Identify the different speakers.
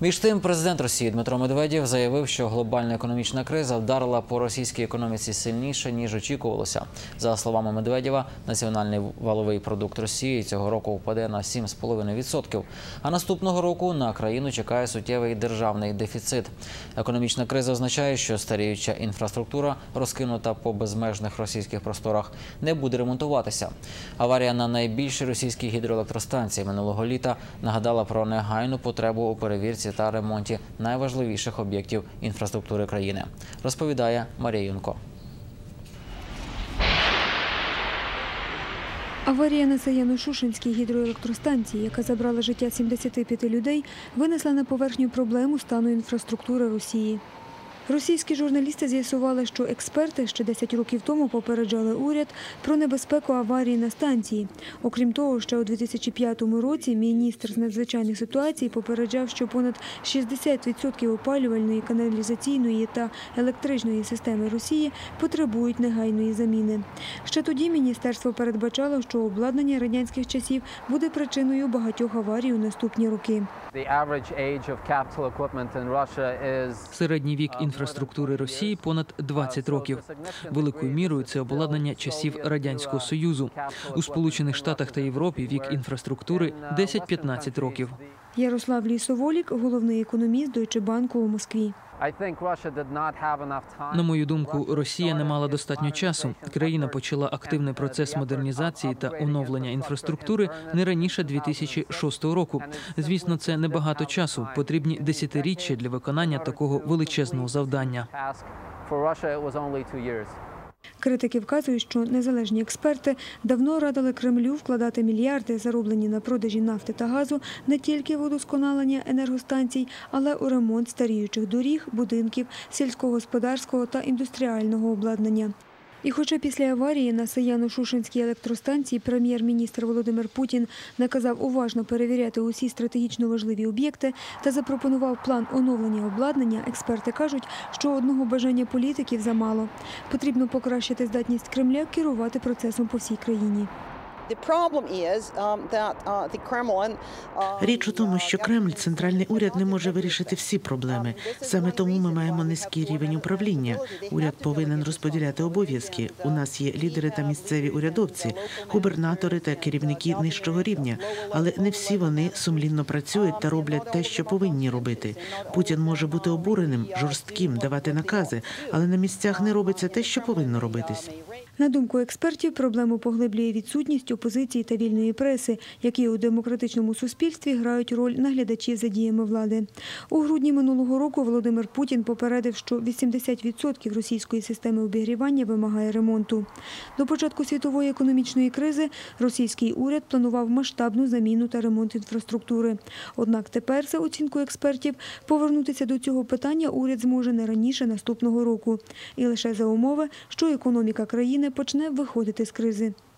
Speaker 1: Між тим, президент Росії Дмитро Медведєв заявив, що глобальна економічна криза вдарила по російській економіці сильніше ніж очікувалося. За словами Медведєва, національний валовий продукт Росії цього року впаде на 7,5%. А наступного року на країну чекає суттєвий державний дефіцит. Економічна криза означає, що старіюча інфраструктура, розкинута по безмежних російських просторах, не буде ремонтуватися. Аварія на найбільшій російській гідроелектростанції минулого літа нагадала про негайну потребу у перевірці та ремонті найважливіших об'єктів інфраструктури країни, розповідає Марія Юнко.
Speaker 2: Аварія на Саяно-Шушенській гідроелектростанції, яка забрала життя 75 людей, винесла на поверхню проблему стану інфраструктури Росії. Російські журналісти з'ясували, що експерти ще 10 років тому попереджали уряд про небезпеку аварії на станції. Окрім того, ще у 2005 році міністр з надзвичайних ситуацій попереджав, що понад 60% опалювальної, каналізаційної та електричної системи Росії потребують негайної заміни. Ще тоді міністерство передбачало, що обладнання радянських часів буде причиною багатьох аварій у наступні роки.
Speaker 3: Середній вік інфраструктури Росії понад 20 років. Великою мірою це обладнання часів радянського союзу. У Сполучених Штатах та Європі вік інфраструктури 10-15 років.
Speaker 2: Ярослав Лісоволік, головний економіст Deutsche Bank у Москві.
Speaker 3: На мою думку, Росія не мала достатньо часу. Країна почала активний процес модернізації та оновлення інфраструктури не раніше 2006 року. Звісно, це небагато часу. Потрібні десятиріччя для виконання такого величезного завдання.
Speaker 2: Критики вказують, що незалежні експерти давно радили Кремлю вкладати мільярди, зароблені на продажі нафти та газу, не тільки в удосконалення енергостанцій, але у ремонт старіючих доріг, будинків, сільськогосподарського та індустріального обладнання. І хоча після аварії на Саяно-Шушенській електростанції прем'єр-міністр Володимир Путін наказав уважно перевіряти усі стратегічно важливі об'єкти та запропонував план оновлення обладнання, експерти кажуть, що одного бажання політиків замало. Потрібно покращити здатність Кремля керувати процесом по всій країні.
Speaker 4: The problem is um, that uh, uh,
Speaker 5: Річ у тому, що Кремль, центральний уряд, не може вирішити всі проблеми. Саме тому ми маємо низький рівень управління. Уряд повинен розподіляти обов'язки. У нас є лідери та місцеві урядовці, губернатори та керівники нижчого рівня, але не всі вони сумлінно працюють та роблять те, що повинні робити. Путін може бути обуреним, жорстким, давати накази, але на місцях не робиться те, що повинно робитись.
Speaker 2: На думку експертів, проблему поглиблює відсутність опозиції та вільної преси, які у демократичному суспільстві грають роль наглядачів за діями влади. У грудні минулого року Володимир Путін попередив, що 80% російської системи обігрівання вимагає ремонту. До початку світової економічної кризи російський уряд планував масштабну заміну та ремонт інфраструктури. Однак тепер, за оцінкою експертів, повернутися до цього питання уряд зможе не раніше наступного року. І лише за умови, що економіка країни почне виходити з кризи.